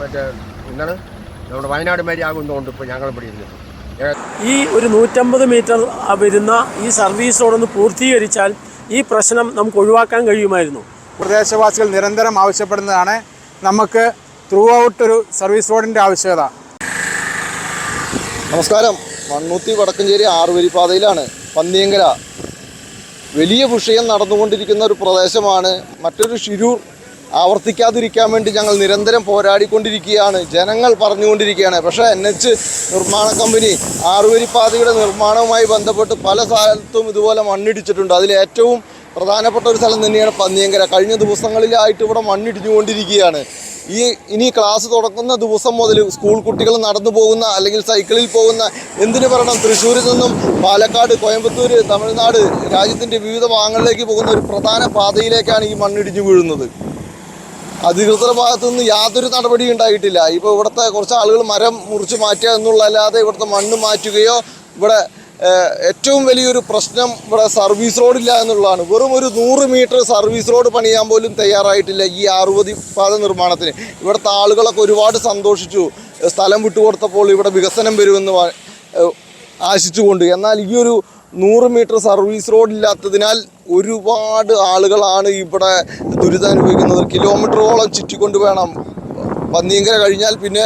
മറ്റേ എന്താണ്? നമ്മുടെ വയനാട് മേരി ആകുന്നതുകൊണ്ട് ഇപ്പോൾ ഞങ്ങൾ ഇവിടെ ഇരുന്നു. ഈ ഒരു നൂറ്റമ്പത് മീറ്റർ വരുന്ന ഈ സർവീസ് റോഡൊന്ന് പൂർത്തീകരിച്ചാൽ ഈ പ്രശ്നം നമുക്ക് ഒഴിവാക്കാൻ കഴിയുമായിരുന്നു. പ്രദേശവാസികൾ നിരന്തരം ആവശ്യപ്പെടുന്നതാണ് നമുക്ക് ത്രൂ ഔട്ട് ഒരു സർവീസ് റോഡിന്റെ ആവശ്യകത. നമസ്കാരം. മണ്ണൂത്തി വടക്കഞ്ചേരി ആറുവരിപ്പാതയിലാണ് പന്നിയങ്കര. വലിയ വിഷയം നടന്നുകൊണ്ടിരിക്കുന്ന ഒരു പ്രദേശമാണ്. മറ്റൊരു ഷിരൂർ ആവർത്തിക്കാതിരിക്കാൻ വേണ്ടി ഞങ്ങൾ നിരന്തരം പോരാടിക്കൊണ്ടിരിക്കുകയാണ്. ജനങ്ങൾ പറഞ്ഞുകൊണ്ടിരിക്കുകയാണ്. പക്ഷേ എൻ എച്ച് നിർമ്മാണ കമ്പനി ആറുവരിപ്പാതയുടെ നിർമ്മാണവുമായി ബന്ധപ്പെട്ട് പല സ്ഥലത്തും ഇതുപോലെ മണ്ണിടിച്ചിട്ടുണ്ട്. അതിൽ ഏറ്റവും പ്രധാനപ്പെട്ട ഒരു സ്ഥലം തന്നെയാണ് പന്നിയങ്കര. കഴിഞ്ഞ ദിവസങ്ങളിലായിട്ട് ഇവിടെ മണ്ണിടിഞ്ഞുകൊണ്ടിരിക്കുകയാണ്. ഈ ഇനി ക്ലാസ് തുടങ്ങുന്ന ദിവസം മുതൽ സ്കൂൾ കുട്ടികൾ നടന്നു പോകുന്ന അല്ലെങ്കിൽ സൈക്കിളിൽ പോകുന്ന എന്തിനു പറയണം? തൃശ്ശൂരിൽ നിന്നും പാലക്കാട് കോയമ്പത്തൂർ തമിഴ്നാട് രാജ്യത്തിന്റെ വിവിധ ഭാഗങ്ങളിലേക്ക് പോകുന്ന ഒരു പ്രധാന പാതയിലേക്കാണ് ഈ മണ്ണിടിഞ്ഞു വീഴുന്നത്. അധികൃതരുടെ ഭാഗത്തുനിന്ന് യാതൊരു നടപടിയും ഉണ്ടായിട്ടില്ല. ഇപ്പോൾ ഇവിടുത്തെ കുറച്ച് ആളുകൾ മരം മുറിച്ച് മാറ്റുക എന്നുള്ളതല്ലാതെ ഇവിടുത്തെ മണ്ണ് മാറ്റുകയോ ഇവിടെ ഏറ്റവും വലിയൊരു പ്രശ്നം ഇവിടെ സർവീസ് റോഡില്ല എന്നുള്ളതാണ്. വെറും ഒരു നൂറ് മീറ്റർ സർവീസ് റോഡ് പണിയാൻ പോലും തയ്യാറായിട്ടില്ല ഈ അറുപത് പാത നിർമ്മാണത്തിന്. ഇവിടുത്തെ ആളുകളൊക്കെ ഒരുപാട് സന്തോഷിച്ചു. സ്ഥലം വിട്ടുകൊടുത്തപ്പോൾ ഇവിടെ വികസനം വരുമെന്ന് ആശിച്ചുകൊണ്ട്. എന്നാൽ ഈ ഒരു നൂറ് മീറ്റർ സർവീസ് റോഡ് ഇല്ലാത്തതിനാൽ ഒരുപാട് ആളുകളാണ് ഇവിടെ ദുരിതം അനുഭവിക്കുന്നത് കിലോമീറ്ററോളം ചുറ്റിക്കൊണ്ട് വേണം പന്നിയങ്കര കഴിഞ്ഞാൽ പിന്നെ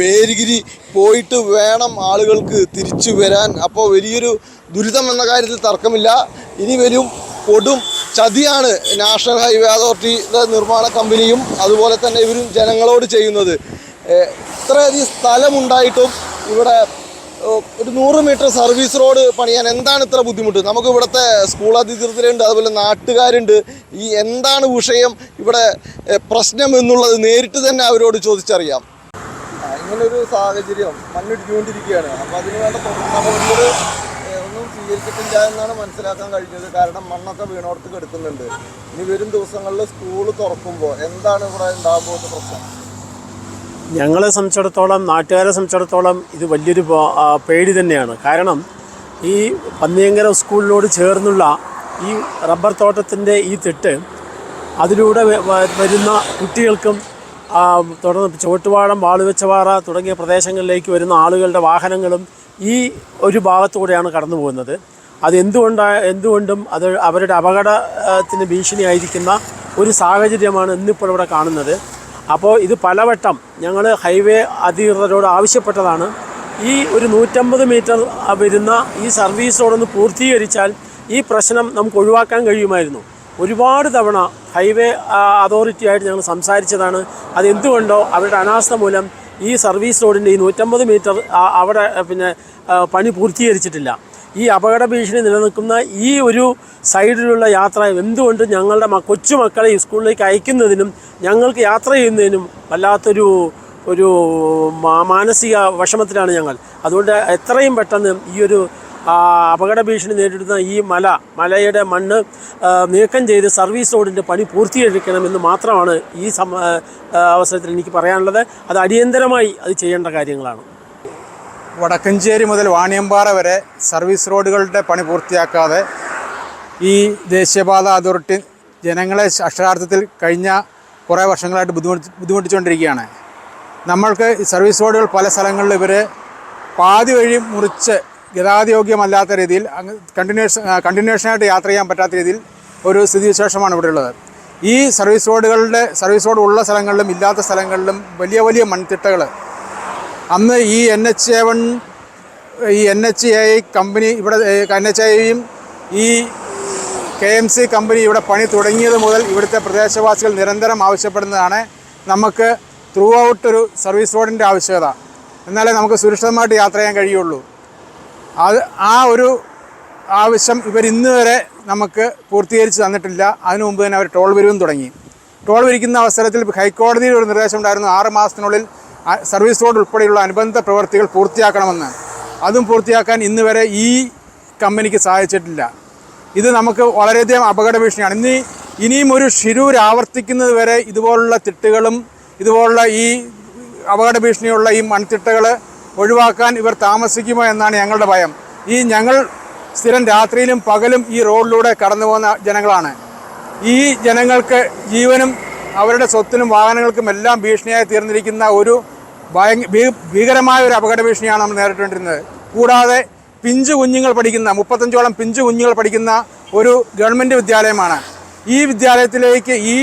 മേരിഗിരി പോയിട്ട് വേണം ആളുകൾക്ക് തിരിച്ചു വരാൻ. അപ്പോൾ വലിയൊരു ദുരിതം എന്ന കാര്യത്തിൽ തർക്കമില്ല. ഇനി വരും കൊടും ചതിയാണ് നാഷണൽ ഹൈവേ അതോറിറ്റിയുടെ നിർമ്മാണ കമ്പനിയും അതുപോലെ തന്നെ ഇവരും ജനങ്ങളോട് ചെയ്യുന്നത്. ഇത്രയധികം സ്ഥലമുണ്ടായിട്ടും ഇവിടെ ഒരു നൂറ് മീറ്റർ സർവീസ് റോഡ് പണിയാൻ എന്താണ് ഇത്ര ബുദ്ധിമുട്ട്? നമുക്ക് ഇവിടുത്തെ സ്കൂൾ അധികൃതരുണ്ട് അതുപോലെ നാട്ടുകാരുണ്ട്. ഈ എന്താണ് വിഷയം? ഇവിടെ പ്രശ്നം എന്നുള്ളത് നേരിട്ട് തന്നെ അവരോട് ചോദിച്ചറിയാം. ഇങ്ങനൊരു സാഹചര്യം മണ്ണിടിഞ്ഞുകൊണ്ടിരിക്കുകയാണ് അപ്പോൾ അതിന് വേണ്ട നടപടികൾ ഒന്നും സ്വീകരിച്ചിട്ടില്ല എന്നാണ് മനസ്സിലാക്കാൻ കഴിഞ്ഞത്. കാരണം മണ്ണൊക്കെ വീണോടത്ത് കെടുക്കുന്നുണ്ട്. ഇനി വരും ദിവസങ്ങളിൽ സ്കൂൾ തുറക്കുമ്പോൾ എന്താണ് ഇവിടെ ഉണ്ടാകുമ്പോൾ പ്രശ്നം? ഞങ്ങളെ സംബന്ധിച്ചിടത്തോളം നാട്ടുകാരെ സംബന്ധിച്ചിടത്തോളം ഇത് വലിയൊരു പേടി തന്നെയാണ്. കാരണം ഈ പന്നിയങ്കര സ്കൂളിനോട് ചേർന്നുള്ള ഈ റബ്ബർ തോട്ടത്തിന്റെ ഈ തെട്ട് അതിലൂടെ വരുന്ന കുട്ടികൾക്കും തുടർന്ന് ചുവട്ടുപാടം വാളുവെച്ചപാറ തുടങ്ങിയ പ്രദേശങ്ങളിലേക്ക് വരുന്ന ആളുകളുടെ വാഹനങ്ങളും ഈ ഒരു ഭാഗത്തൂടെയാണ് കടന്നു പോകുന്നത്. അത് എന്തുകൊണ്ടാ എന്തുകൊണ്ടും അത് അവരുടെ അപകടത്തിന് ഭീഷണിയായിരിക്കുന്ന ഒരു സാഹചര്യമാണ് ഇന്നിപ്പോൾ ഇവിടെ കാണുന്നത്. അപ്പോൾ ഇത് പലവട്ടം ഞങ്ങൾ ഹൈവേ അധികൃതരോട് ആവശ്യപ്പെട്ടതാണ്. ഈ ഒരു നൂറ്റമ്പത് മീറ്റർ വരുന്ന ഈ സർവീസ് റോഡൊന്ന് പൂർത്തീകരിച്ചാൽ ഈ പ്രശ്നം നമുക്ക് ഒഴിവാക്കാൻ കഴിയുമായിരുന്നു. ഒരുപാട് തവണ ഹൈവേ അതോറിറ്റിയായിട്ട് ഞങ്ങൾ സംസാരിച്ചതാണ്. അതെന്തുകൊണ്ടോ അവരുടെ അനാസ്ഥ മൂലം ഈ സർവീസ് റോഡിന്റെ ഈ നൂറ്റമ്പത് മീറ്റർ അവിടെ പിന്നെ പണി പൂർത്തീകരിച്ചിട്ടില്ല. ഈ അപകട ഭീഷണി നിലനിൽക്കുന്ന ഈ ഒരു സൈഡിലുള്ള യാത്ര എന്തുകൊണ്ട് ഞങ്ങളുടെ കൊച്ചുമക്കളെ ഈ സ്കൂളിലേക്ക് അയക്കുന്നതിനും ഞങ്ങൾക്ക് യാത്ര ചെയ്യുന്നതിനും വല്ലാത്തൊരു ഒരു മാനസിക വിഷമത്തിലാണ് ഞങ്ങൾ. അതുകൊണ്ട് എത്രയും പെട്ടെന്ന് ഈ ഒരു അപകട ഭീഷണി നേരിടുന്ന ഈ മല മലയുടെ മണ്ണ് നീക്കം ചെയ്ത് സർവീസ് റോഡിന്റെ പണി പൂർത്തീകരിക്കണമെന്ന് മാത്രമാണ് ഈ അവസരത്തിൽ എനിക്ക് പറയാനുള്ളത്. അത് അടിയന്തരമായി അത് ചെയ്യേണ്ട കാര്യങ്ങളാണ്. വടക്കഞ്ചേരി മുതൽ വാണിയമ്പാറ വരെ സർവീസ് റോഡുകളുടെ പണി പൂർത്തിയാക്കാതെ ഈ ദേശീയപാത അതോറിറ്റി ജനങ്ങളെ അക്ഷരാർത്ഥത്തിൽ കഴിഞ്ഞ കുറേ വർഷങ്ങളായിട്ട് ബുദ്ധിമുട്ടി ബുദ്ധിമുട്ടിച്ചുകൊണ്ടിരിക്കുകയാണ്. നമ്മൾക്ക് ഈ സർവീസ് റോഡുകൾ പല സ്ഥലങ്ങളിൽ ഇവർ പാതി വഴി മുറിച്ച് ഗതാഗതയോഗ്യമല്ലാത്ത രീതിയിൽ കണ്ടിന്യൂഷൻ കണ്ടിന്യൂഷനായിട്ട് യാത്ര ചെയ്യാൻ പറ്റാത്ത രീതിയിൽ ഒരു സ്ഥിതിവിശേഷമാണ് ഇവിടെ ഉള്ളത് ഈ സർവീസ് റോഡുകളുടെ സർവീസ് റോഡ് ഉള്ള സ്ഥലങ്ങളിലും ഇല്ലാത്ത സ്ഥലങ്ങളിലും വലിയ വലിയ മൺതിട്ടകൾ അന്ന് ഈ എൻ എച്ച് എ വൺ ഈ എൻ എച്ച് എ കമ്പനി ഇവിടെ എൻ എച്ച് ഐയും ഈ കെ എം സി കമ്പനി ഇവിടെ പണി തുടങ്ങിയത് മുതൽ ഇവിടുത്തെ പ്രദേശവാസികൾ നിരന്തരം ആവശ്യപ്പെടുന്നതാണ്. നമുക്ക് ത്രൂ ഔട്ട് ഒരു സർവീസ് റോഡിന്റെ ആവശ്യകത. എന്നാലേ നമുക്ക് സുരക്ഷിതമായിട്ട് യാത്ര ചെയ്യാൻ കഴിയുള്ളൂ. അത് ആ ഒരു ആവശ്യം ഇവർ ഇന്ന് വരെ നമുക്ക് പൂർത്തീകരിച്ച് തന്നിട്ടില്ല. അതിനു മുമ്പ് തന്നെ അവർ ടോൾ വരുവും തുടങ്ങി. ടോൾ വിരിക്കുന്ന അവസരത്തിൽ ഹൈക്കോടതിയിൽ ഒരു നിർദ്ദേശം ഉണ്ടായിരുന്നു. ആറ് മാസത്തിനുള്ളിൽ സർവീസ് റോഡ് ഉൾപ്പെടെയുള്ള അനുബന്ധ പ്രവൃത്തികൾ പൂർത്തിയാക്കണമെന്ന്. അതും പൂർത്തിയാക്കാൻ ഇന്ന് വരെ ഈ കമ്പനിക്ക് സാധിച്ചിട്ടില്ല. ഇത് നമുക്ക് വളരെയധികം അപകട ഭീഷണിയാണ് ഇനി ഇനിയും ഒരു ഷിരൂർ ആവർത്തിക്കുന്നത് വരെ ഇതുപോലുള്ള തിട്ടുകളും ഇതുപോലുള്ള ഈ അപകട ഭീഷണിയുള്ള ഈ മൺതിട്ടകൾ ഒഴിവാക്കാൻ ഇവർ താമസിക്കുമോ എന്നാണ് ഞങ്ങളുടെ ഭയം. ഈ ഞങ്ങൾ സ്ഥിരം രാത്രിയിലും പകലും ഈ റോഡിലൂടെ കടന്നു പോകുന്ന ജനങ്ങളാണ്. ഈ ജനങ്ങൾക്ക് ജീവനും അവരുടെ സ്വത്തിനും വാഹനങ്ങൾക്കും എല്ലാം ഭീഷണിയായി തീർന്നിരിക്കുന്ന ഒരു ഭീകരമായ ഒരു അപകട ഭീഷണിയാണ് നമ്മൾ നേരിട്ടുകൊണ്ടിരുന്നത്. കൂടാതെ പിഞ്ചു കുഞ്ഞുങ്ങൾ പഠിക്കുന്ന മുപ്പത്തഞ്ചോളം പിഞ്ചു കുഞ്ഞുങ്ങൾ പഠിക്കുന്ന ഒരു ഗവൺമെന്റ് വിദ്യാലയമാണ്. ഈ വിദ്യാലയത്തിലേക്ക് ഈ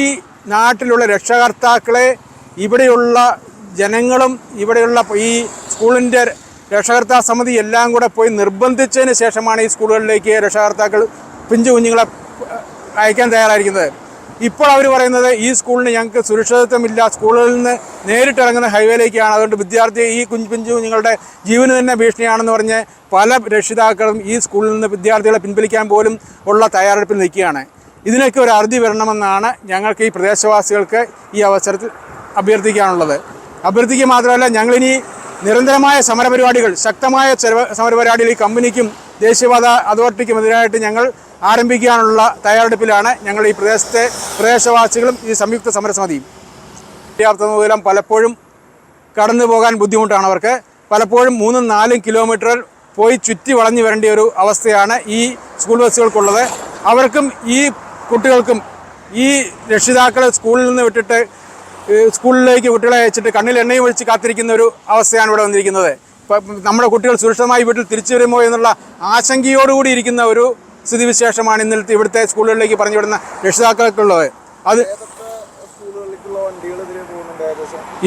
നാട്ടിലുള്ള രക്ഷകർത്താക്കളെ ഇവിടെയുള്ള ജനങ്ങളും ഇവിടെയുള്ള ഈ സ്കൂളിന്റെ രക്ഷകർത്താ സമിതി എല്ലാം കൂടെ പോയി നിർബന്ധിച്ചതിന് ശേഷമാണ് ഈ സ്കൂളുകളിലേക്ക് രക്ഷകർത്താക്കൾ പിഞ്ചു കുഞ്ഞുങ്ങളെ അയക്കാൻ തയ്യാറായിരിക്കുന്നത്. ഇപ്പോൾ അവർ പറയുന്നത് ഈ സ്കൂളിന് ഞങ്ങൾക്ക് സുരക്ഷിതത്വമില്ല. സ്കൂളിൽ നിന്ന് നേരിട്ടിറങ്ങുന്ന ഹൈവേയിലേക്കാണ്. അതുകൊണ്ട് വിദ്യാർത്ഥി ഈ കുഞ്ഞു പിഞ്ചു കുഞ്ഞുങ്ങളുടെ ജീവന് തന്നെ ഭീഷണിയാണെന്ന് പറഞ്ഞ് പല രക്ഷിതാക്കളും ഈ സ്കൂളിൽ നിന്ന് വിദ്യാർത്ഥികളെ പിൻവലിക്കാൻ പോലും ഉള്ള തയ്യാറെടുപ്പിൽ നിൽക്കുകയാണ്. ഇതിനൊക്കെ ഒരു അറുതി വരണമെന്നാണ് ഞങ്ങൾക്ക് ഈ പ്രദേശവാസികൾക്ക് ഈ അവസരത്തിൽ അഭ്യർത്ഥിക്കാനുള്ളത്. അഭ്യർത്ഥിക്കുക മാത്രമല്ല ഞങ്ങളിനി നിരന്തരമായ സമരപരിപാടികൾ ശക്തമായ സമരപരിപാടികൾ ഈ കമ്പനിക്കും ദേശീയപാത അതോറിറ്റിക്കും എതിരായിട്ട് ഞങ്ങൾ ആരംഭിക്കാനുള്ള തയ്യാറെടുപ്പിലാണ് ഞങ്ങൾ ഈ പ്രദേശത്തെ പ്രദേശവാസികളും ഈ സംയുക്ത സമരസമിതിയും. വിദ്യാർത്ഥി മൂലം പലപ്പോഴും കടന്നു പോകാൻ ബുദ്ധിമുട്ടാണ് അവർക്ക്. പലപ്പോഴും മൂന്നും നാലും കിലോമീറ്റർ പോയി ചുറ്റി വളഞ്ഞു വരേണ്ട ഒരു അവസ്ഥയാണ് ഈ സ്കൂൾ ബസ്സുകൾക്കുള്ളത്. അവർക്കും ഈ കുട്ടികൾക്കും ഈ രക്ഷിതാക്കളെ സ്കൂളിൽ നിന്ന് വിട്ടിട്ട് സ്കൂളിലേക്ക് കുട്ടികളെ അയച്ചിട്ട് കണ്ണിൽ എണ്ണയും ഒഴിച്ച് കാത്തിരിക്കുന്ന ഒരു അവസ്ഥയാണ് ഇവിടെ വന്നിരിക്കുന്നത്. നമ്മുടെ കുട്ടികൾ സുരക്ഷിതമായി വീട്ടിൽ തിരിച്ചു വരുമോ എന്നുള്ള ആശങ്കയോടുകൂടി ഇരിക്കുന്ന ഒരു സ്ഥിതിവിശേഷമാണ് ഇന്നലത്തെ ഇവിടുത്തെ സ്കൂളുകളിലേക്ക് പറഞ്ഞു വിടുന്ന രക്ഷിതാക്കൾക്കുള്ളത്. അത്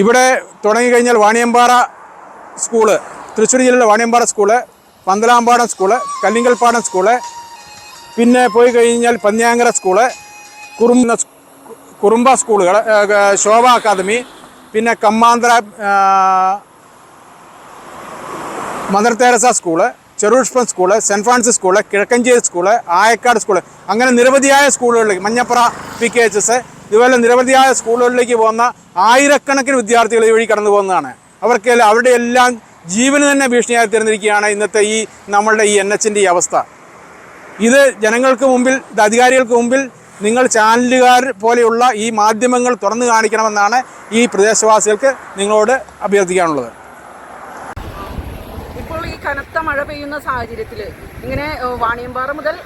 ഇവിടെ തുടങ്ങിക്കഴിഞ്ഞാൽ വാണിയമ്പാറ സ്കൂൾ തൃശ്ശൂർ ജില്ലയിലെ Vaniyampara school Panthalampadam school Kallingalpadam school പിന്നെ പോയി കഴിഞ്ഞാൽ പന്ന്യാങ്കര സ്കൂൾ കുറുമ്പ കുറുമ്പ സ്കൂളുകൾ ശോഭ അക്കാദമി പിന്നെ Kammanthara mother Teresa school Cherupushpam school saint Francis school Kizhakkanchery school Ayakkad school. അങ്ങനെ നിരവധിയായ സ്കൂളുകളിലേക്ക് Manjapura P K H S ഇതുപോലെ നിരവധിയായ സ്കൂളുകളിലേക്ക് പോകുന്ന ആയിരക്കണക്കിന് വിദ്യാർത്ഥികൾ ഈ വഴി കടന്നു പോകുന്നതാണ്. അവർക്ക് അവരുടെ എല്ലാം ജീവന് തന്നെ ഭീഷണിയായി തീർന്നിരിക്കുകയാണ് ഇന്നത്തെ ഈ നമ്മളുടെ ഈ എൻ എച്ചിന്റെ ഈ അവസ്ഥ. ഇത് ജനങ്ങൾക്ക് മുമ്പിൽ ഇത് അധികാരികൾക്ക് മുമ്പിൽ നിങ്ങൾ ചാനലുകാർ പോലെയുള്ള ഈ മാധ്യമങ്ങൾ തുറന്നു കാണിക്കണമെന്നാണ് ഈ പ്രദേശവാസികൾക്ക് നിങ്ങളോട് അഭ്യർത്ഥിക്കാനുള്ളത്. കനത്ത മഴ പെയ്യുന്ന സാഹചര്യത്തിൽ ഇങ്ങനെ വാണിയമ്പാറ മുതൽ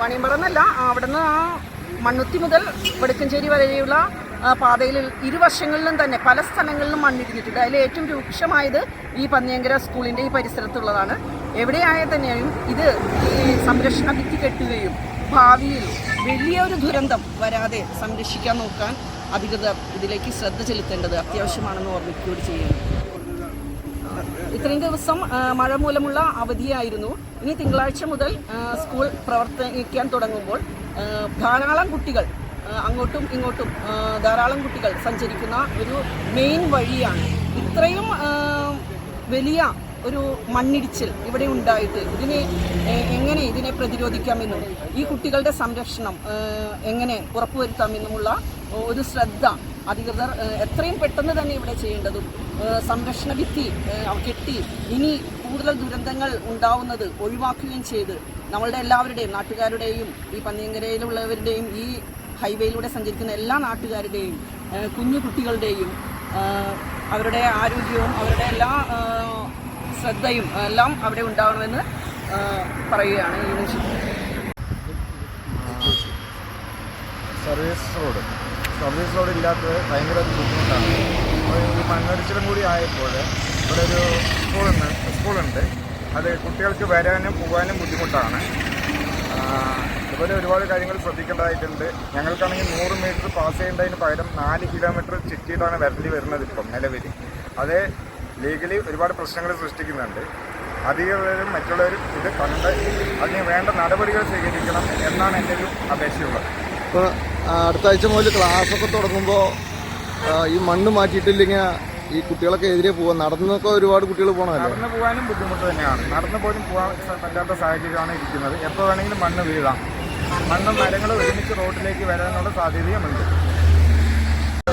വാണിയമ്പാറ എന്നല്ല അവിടുന്ന് ആ മണ്ണുത്തി മുതൽ വടക്കഞ്ചേരി വരെയുള്ള പാതയിൽ ഇരുവശങ്ങളിലും തന്നെ പല സ്ഥലങ്ങളിലും മണ്ണിടിഞ്ഞിട്ടുണ്ട്. അതിൽ ഏറ്റവും രൂക്ഷമായത് ഈ പന്നിയങ്കര സ്കൂളിന്റെ ഈ പരിസരത്തുള്ളതാണ്. എവിടെയായ തന്നെയും ഇത് ഈ സംരക്ഷണ ഭിത്തി കെട്ടുകയും ഭാവിയിൽ വലിയൊരു ദുരന്തം വരാതെ സംരക്ഷിക്കാൻ നോക്കാൻ അധികൃതർ ഇതിലേക്ക് ശ്രദ്ധ ചെലുത്തേണ്ടത് അത്യാവശ്യമാണെന്ന് ഓർമ്മിക്കുകയോട് ചെയ്യുന്നു. ഇത്രയും ദിവസം മഴ മൂലമുള്ള അവധിയായിരുന്നു. ഇനി തിങ്കളാഴ്ച മുതൽ സ്കൂൾ പ്രവർത്തിക്കാൻ തുടങ്ങുമ്പോൾ ധാരാളം കുട്ടികൾ അങ്ങോട്ടും ഇങ്ങോട്ടും ധാരാളം കുട്ടികൾ സഞ്ചരിക്കുന്ന ഒരു മെയിൻ വഴിയാണ്. ഇത്രയും വലിയ ഒരു മണ്ണിടിച്ചിൽ ഇവിടെ ഉണ്ടായിട്ട് ഇതിനെ എങ്ങനെ ഇതിനെ പ്രതിരോധിക്കാമെന്നും ഈ കുട്ടികളുടെ സംരക്ഷണം എങ്ങനെ ഉറപ്പുവരുത്താമെന്നുമുള്ള ഒരു ശ്രദ്ധ അധികൃതർ എത്രയും പെട്ടെന്ന് തന്നെ ഇവിടെ ചെയ്യേണ്ടതും സംരക്ഷണ ഭിത്തി കെട്ടി ഇനി കൂടുതൽ ദുരന്തങ്ങൾ ഉണ്ടാവുന്നത് ഒഴിവാക്കുകയും ചെയ്ത് നമ്മളുടെ എല്ലാവരുടെയും നാട്ടുകാരുടെയും ഈ പന്നിയങ്കരയിലുള്ളവരുടെയും ഈ ഹൈവേയിലൂടെ സഞ്ചരിക്കുന്ന എല്ലാ നാട്ടുകാരുടെയും കുഞ്ഞു കുട്ടികളുടെയും അവരുടെ ആരോഗ്യവും അവരുടെ എല്ലാ ശ്രദ്ധയും എല്ലാം അവിടെ ഉണ്ടാവണമെന്ന് പറയുകയാണ് ഈ സർവീസ് റോഡ്. സർവീസ് റോഡ് ഇല്ലാത്തത് ഭയങ്കര ബുദ്ധിമുട്ടാണ്. അപ്പോൾ ഈ മണ്ണടിച്ചിലും കൂടി ആയപ്പോൾ ഇവിടെ ഒരു സ്കൂളുണ്ട് സ്കൂളുണ്ട് അത് കുട്ടികൾക്ക് വരാനും പോകാനും ബുദ്ധിമുട്ടാണ്. ഇതുപോലെ ഒരുപാട് കാര്യങ്ങൾ ശ്രദ്ധിക്കേണ്ടതായിട്ടുണ്ട്. ഞങ്ങൾക്കാണെങ്കിൽ നൂറ് മീറ്റർ പാസ് ചെയ്യേണ്ടതിന് പകരം നാല് കിലോമീറ്റർ ചുറ്റിയിട്ടാണ് വരേണ്ടി വരുന്നത് ഇപ്പം നിലവിൽ. അത് ലീഗലി ഒരുപാട് പ്രശ്നങ്ങൾ സൃഷ്ടിക്കുന്നുണ്ട്. അധികൃതരും മറ്റുള്ളവരും ഇത് കണ്ട് അതിന് വേണ്ട നടപടികൾ സ്വീകരിക്കണം എന്നാണ് എന്റെ ഒരു അപേക്ഷയുള്ളത്. ഇപ്പോൾ അടുത്ത ആഴ്ച മുതൽ ക്ലാസ്സൊക്കെ തുടങ്ങുമ്പോൾ ഈ മണ്ണ് മാറ്റിയിട്ടില്ലെങ്കിൽ ഈ കുട്ടികളൊക്കെ എതിരെ പോവാൻ നടന്നൊക്കെ ഒരുപാട് കുട്ടികൾ പോകണമല്ലോ നടന്നു പോകാനും ബുദ്ധിമുട്ട് തന്നെയാണ്. നടന്നു പോലും പോകാൻ പറ്റാത്ത സാഹചര്യമാണ് ഇരിക്കുന്നത്. എപ്പോൾ വേണമെങ്കിലും മണ്ണ് വീഴാം. മണ്ണും മരങ്ങളും ഒരുമിച്ച് റോഡിലേക്ക് വരാനുള്ള സാധ്യതയുമുണ്ട്.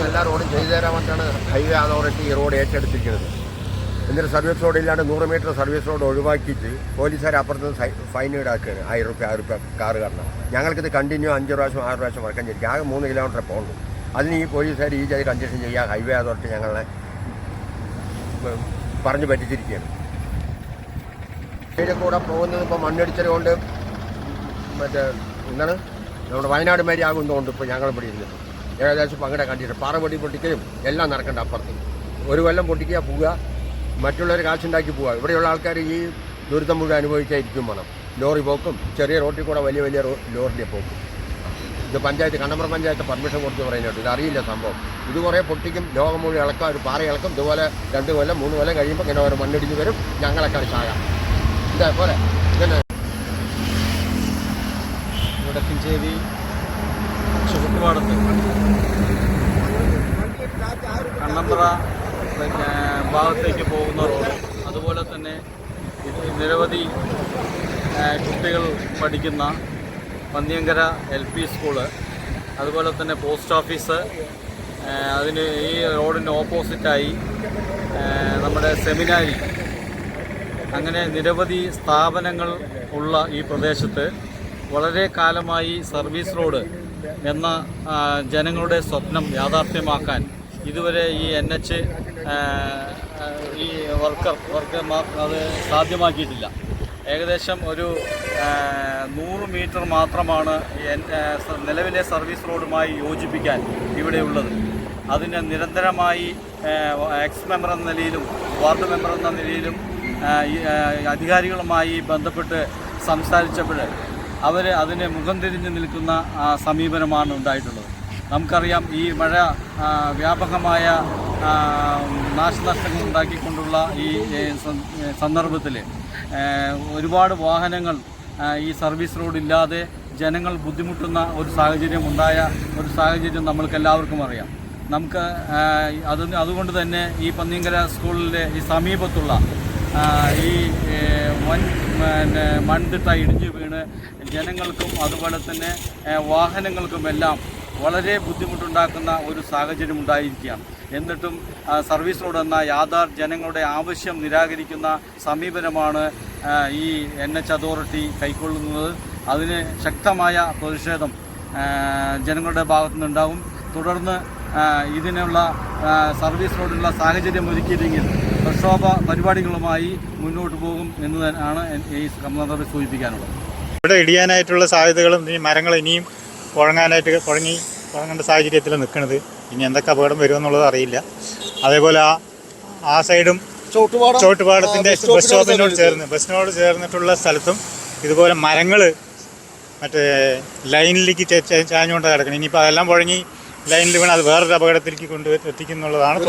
എല്ലാ റോഡും ചെയ്തു തരാൻ വേണ്ടിയാണ് ഹൈവേ അതോറിറ്റി ഈ റോഡ് ഏറ്റെടുത്തിരിക്കുന്നത്. എന്നിട്ട് സർവീസ് റോഡ് ഇല്ലാണ്ട് നൂറ് മീറ്റർ സർവീസ് റോഡ് ഒഴിവാക്കിയിട്ട് പോലീസുകാർ അപ്പുറത്ത് ഫൈൻ ഈടാക്കുകയാണ്. ആയിരം റുപ്യ ആയിരം റുപ്യ കാറ് കാരണം ഞങ്ങൾക്കിത് കണ്ടിന്യൂ അഞ്ച് പ്രാവശ്യം ആറ് പ്രാവശ്യം വർക്കം ചെയ്തിരിക്കും. ആകെ മൂന്ന് കിലോമീറ്റർ പോകുന്നു അതിന് ഈ പോലീസുകാർ ഈ ചെയ്ത് കൺജക്ഷൻ ചെയ്യുക ഹൈവേ അതോറിറ്റി ഞങ്ങളെ പറഞ്ഞു പറ്റിച്ചിരിക്കുകയാണ്. കൂടെ പോകുന്നത് ഇപ്പോൾ മണ്ണിടിച്ചത് കൊണ്ട് മറ്റേ എന്താണ്? നമ്മുടെ വയനാട് മാരി ആകുന്നതുകൊണ്ട് ഇപ്പോൾ ഞങ്ങൾ ഇവിടെ ഇരുന്നു ഏകദേശം അങ്ങനെ കണ്ടിട്ട്. പാറപൊടി പൊട്ടിക്കലും എല്ലാം നടക്കേണ്ട അപ്പുറത്ത്. ഒരു കൊല്ലം പൊട്ടിക്കുക പോവുക. മറ്റുള്ളവർ കാശുണ്ടാക്കി പോവുക ഇവിടെയുള്ള ആൾക്കാർ ഈ ദുരിതം മുഴുവൻ അനുഭവിച്ചായിരിക്കും വേണം. ലോറി പോക്കും. ചെറിയ റോട്ടിൽ കൂടെ വലിയ വലിയ ലോറിന്റെ പോക്കും. ഇത് പഞ്ചായത്ത് കണ്ണമ്പ്ര പഞ്ചായത്ത് പെർമിഷൻ കൊടുത്ത് പറയുന്നുണ്ട്. ഇത് അറിയില്ല സംഭവം. ഇത് കുറേ പൊട്ടിക്കും ലോകം മുഴുവൻ ഇളക്കാം ഒരു പാറ ഇളക്കും. ഇതുപോലെ രണ്ട് കൊല്ലം മൂന്ന് കൊല്ലം കഴിയുമ്പോൾ ഇങ്ങനെ ഓരോ മണ്ണിടിഞ്ഞ് വരും. ഞങ്ങളൊക്കെ ചാകാം. ഇതാ പോലെ. ഇതന്നെ. വടക്കഞ്ചേരി കണ്ണമ്പ്ര പിന്നെ ഭാഗത്തേക്ക് പോകുന്ന റോഡ്. അതുപോലെ തന്നെ നിരവധി കുട്ടികൾ പഠിക്കുന്ന പന്നിയങ്കര എൽ പി സ്കൂൾ. അതുപോലെ തന്നെ പോസ്റ്റ് ഓഫീസ്. അതിന് ഈ റോഡിന്റെ ഓപ്പോസിറ്റായി നമ്മുടെ സെമിനാരി. അങ്ങനെ നിരവധി സ്ഥാപനങ്ങൾ ഉള്ള ഈ പ്രദേശത്ത് വളരെ കാലമായി സർവീസ് റോഡ് എന്ന ജനങ്ങളുടെ സ്വപ്നം യാഥാർത്ഥ്യമാക്കാൻ ഇതുവരെ ഈ എൻ എച്ച് ഈ വർക്കർ വർക്കർമാർ അത് സാധ്യമാക്കിയിട്ടില്ല. ഏകദേശം ഒരു നൂറ് മീറ്റർ മാത്രമാണ് നിലവിലെ സർവീസ് റോഡുമായി യോജിപ്പിക്കാൻ ഇവിടെയുള്ളത് അതിന് നിരന്തരമായി എക്സ് മെമ്പർ എന്ന നിലയിലും വാർഡ് മെമ്പർ എന്ന നിലയിലും അധികാരികളുമായി ബന്ധപ്പെട്ട് സംസാരിച്ചപ്പോൾ അവർ അതിനെ മുഖം തിരിഞ്ഞ് നിൽക്കുന്ന സമീപനമാണ് ഉണ്ടായിട്ടുള്ളത്. നമുക്കറിയാം ഈ മഴ വ്യാപകമായ നാശനഷ്ടങ്ങൾ ഉണ്ടാക്കിക്കൊണ്ടുള്ള ഈ സന്ദർഭത്തിൽ ഒരുപാട് വാഹനങ്ങൾ ഈ സർവീസ് റോഡ് ഇല്ലാതെ ജനങ്ങൾ ബുദ്ധിമുട്ടുന്ന ഒരു സാഹചര്യം ഉണ്ടായ ഒരു സാഹചര്യം നമ്മൾക്കെല്ലാവർക്കും അറിയാം. നമുക്ക് അത് അതുകൊണ്ട് തന്നെ ഈ പന്നിയങ്കര സ്കൂളിലെ ഈ സമീപത്തുള്ള ഈ വൻ പിന്നെ മൺതിട്ട ഇടിഞ്ഞു വീണ് ജനങ്ങൾക്കും അതുപോലെ തന്നെ വാഹനങ്ങൾക്കുമെല്ലാം വളരെ ബുദ്ധിമുട്ടുണ്ടാക്കുന്ന ഒരു സാഹചര്യം ഉണ്ടായിരിക്കുകയാണ്. എന്നിട്ടും സർവീസ് റോഡ് എന്ന യാഥാർ ജനങ്ങളുടെ ആവശ്യം നിരാകരിക്കുന്ന സമീപനമാണ് ഈ എൻ എച്ച് അതോറിറ്റി കൈക്കൊള്ളുന്നത്. അതിന് ശക്തമായ പ്രതിഷേധം ജനങ്ങളുടെ ഭാഗത്തുനിന്നുണ്ടാവും. തുടർന്ന് ഇതിനുള്ള സർവീസ് റോഡിനുള്ള സാഹചര്യം ഒരുക്കിയില്ലെങ്കിൽ പ്രക്ഷോഭ പരിപാടികളുമായി മുന്നോട്ട് പോകും എന്ന് തന്നെയാണ് ഈ കമ്മറി സൂചിപ്പിക്കാനുള്ളത്. ഇവിടെ ഇടിയാനായിട്ടുള്ള സാധ്യതകളും ഈ മരങ്ങൾ ഇനിയും കുഴങ്ങാനായിട്ട് കുഴങ്ങി കുഴങ്ങേണ്ട സാഹചര്യത്തിൽ നിൽക്കുന്നത് ഇനി എന്തൊക്കെ അപകടം വരുമെന്നുള്ളത് അറിയില്ല. അതേപോലെ ആ ആ സൈഡും ചോട്ടുപാടം ചോട്ടുപാടത്തിന്റെ ബസ് സ്റ്റോപ്പിനോട് ചേർന്ന്. ബസ്സിനോട് ചേർന്നിട്ടുള്ള സ്ഥലത്തും ഇതുപോലെ മരങ്ങൾ മറ്റേ ലൈനിലേക്ക് ചാഞ്ഞുകൊണ്ട് കിടക്കണം ഇനിയിപ്പോൾ അതെല്ലാം കുഴങ്ങി ലൈനിൽ വീണ് അത് വേറൊരു അപകടത്തിലേക്ക് കൊണ്ട് എത്തിക്കുന്നുള്ളതാണ്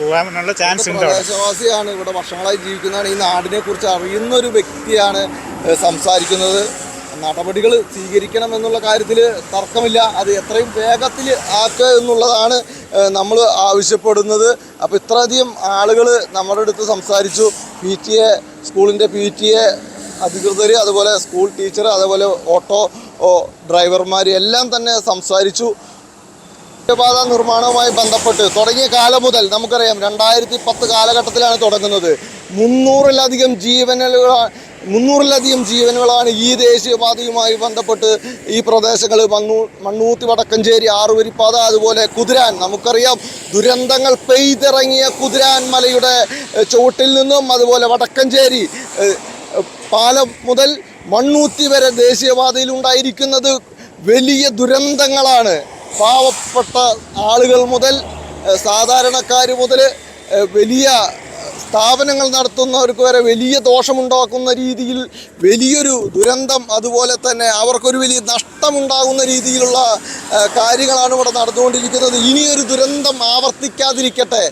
പോകാനുള്ള ചാൻസ് ഉണ്ട് പ്രദേശവാസിയാണ് ഇവിടെ വർഷങ്ങളായി ജീവിക്കുന്നതാണ്. ഈ നാടിനെ കുറിച്ച് അറിയുന്ന ഒരു വ്യക്തിയാണ് സംസാരിക്കുന്നത്. നടപടികൾ സ്വീകരിക്കണം എന്നുള്ള കാര്യത്തിൽ തർക്കമില്ല. അത് എത്രയും വേഗത്തിൽ ആക്കുക എന്നുള്ളതാണ് നമ്മൾ ആവശ്യപ്പെടുന്നത്. അപ്പോൾ ഇത്രയധികം ആളുകൾ നമ്മുടെ അടുത്ത് സംസാരിച്ചു. പി ടി എ സ്കൂളിന്റെ പി ടി എ അധികൃതർ അതുപോലെ സ്കൂൾ ടീച്ചർ അതുപോലെ ഓട്ടോ ഡ്രൈവർമാർ എല്ലാം തന്നെ സംസാരിച്ചു. ദേശീയപാത നിർമ്മാണവുമായി ബന്ധപ്പെട്ട് തുടങ്ങിയ കാലം മുതൽ നമുക്കറിയാം രണ്ടായിരത്തി പത്ത് കാലഘട്ടത്തിലാണ് തുടങ്ങുന്നത്. മുന്നൂറിലധികം ജീവനുകളാണ് മുന്നൂറിലധികം ജീവനുകളാണ് ഈ ദേശീയപാതയുമായി ബന്ധപ്പെട്ട് ഈ പ്രദേശങ്ങൾ മണ്ണൂ മണ്ണൂത്തി വടക്കഞ്ചേരി ആറുവരിപ്പാത അതുപോലെ കുതിരാൻ. നമുക്കറിയാം ദുരന്തങ്ങൾ പെയ്തിറങ്ങിയ കുതിരാൻ മലയുടെ ചുവട്ടിൽ നിന്നും അതുപോലെ വടക്കഞ്ചേരി പാലം മുതൽ മണ്ണൂത്തി വരെ ദേശീയപാതയിൽ ഉണ്ടായിരിക്കുന്നത് വലിയ ദുരന്തങ്ങളാണ്. പാവപ്പെട്ട ആളുകൾ മുതൽ സാധാരണക്കാർ മുതൽ വലിയ സ്ഥാപനങ്ങൾ നടത്തുന്നവർക്ക് വരെ വലിയ ദോഷമുണ്ടാക്കുന്ന രീതിയിൽ വലിയൊരു ദുരന്തം അതുപോലെ തന്നെ അവർക്കൊരു വലിയ നഷ്ടമുണ്ടാകുന്ന രീതിയിലുള്ള കാര്യങ്ങളാണ് ഇവിടെ നടന്നുകൊണ്ടിരിക്കുന്നത്. ഇനിയൊരു ദുരന്തം ആവർത്തിക്കാതിരിക്കട്ടെ.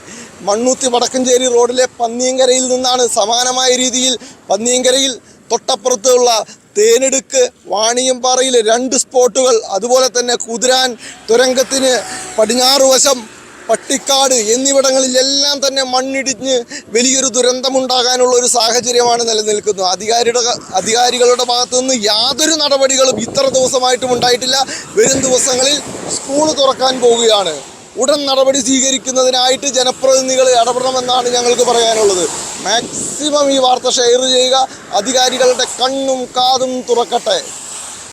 മണ്ണൂത്തി വടക്കഞ്ചേരി റോഡിലെ പന്നിയങ്കരയിൽ നിന്നാണ് സമാനമായ രീതിയിൽ പന്നിയങ്കരയിൽ തൊട്ടപ്പുറത്തുള്ള തേനെടുക്ക് വാണിയമ്പാറയിലെ രണ്ട് സ്പോട്ടുകൾ അതുപോലെ തന്നെ കുതിരാൻ തുരങ്കത്തിന് പടിഞ്ഞാറ് വശം പട്ടിക്കാട് എന്നിവിടങ്ങളിലെല്ലാം തന്നെ മണ്ണിടിഞ്ഞ് വലിയൊരു ദുരന്തമുണ്ടാകാനുള്ള ഒരു സാഹചര്യമാണ് നിലനിൽക്കുന്നത്. അധികാരിയുടെ അധികാരികളുടെ ഭാഗത്തു നിന്ന് യാതൊരു നടപടികളും ഇത്ര ദിവസമായിട്ടും ഉണ്ടായിട്ടില്ല. വരും ദിവസങ്ങളിൽ സ്കൂൾ തുറക്കാൻ പോവുകയാണ്. ഉടൻ നടപടി സ്വീകരിക്കുന്നതിനായിട്ട് ജനപ്രതിനിധികൾ ഇടപെടണമെന്നാണ് ഞങ്ങൾക്ക് പറയാനുള്ളത്. മാക്സിമം ഈ വാർത്ത ഷെയർ ചെയ്യുക. അധികാരികളുടെ കണ്ണും കാതും തുറക്കട്ടെ.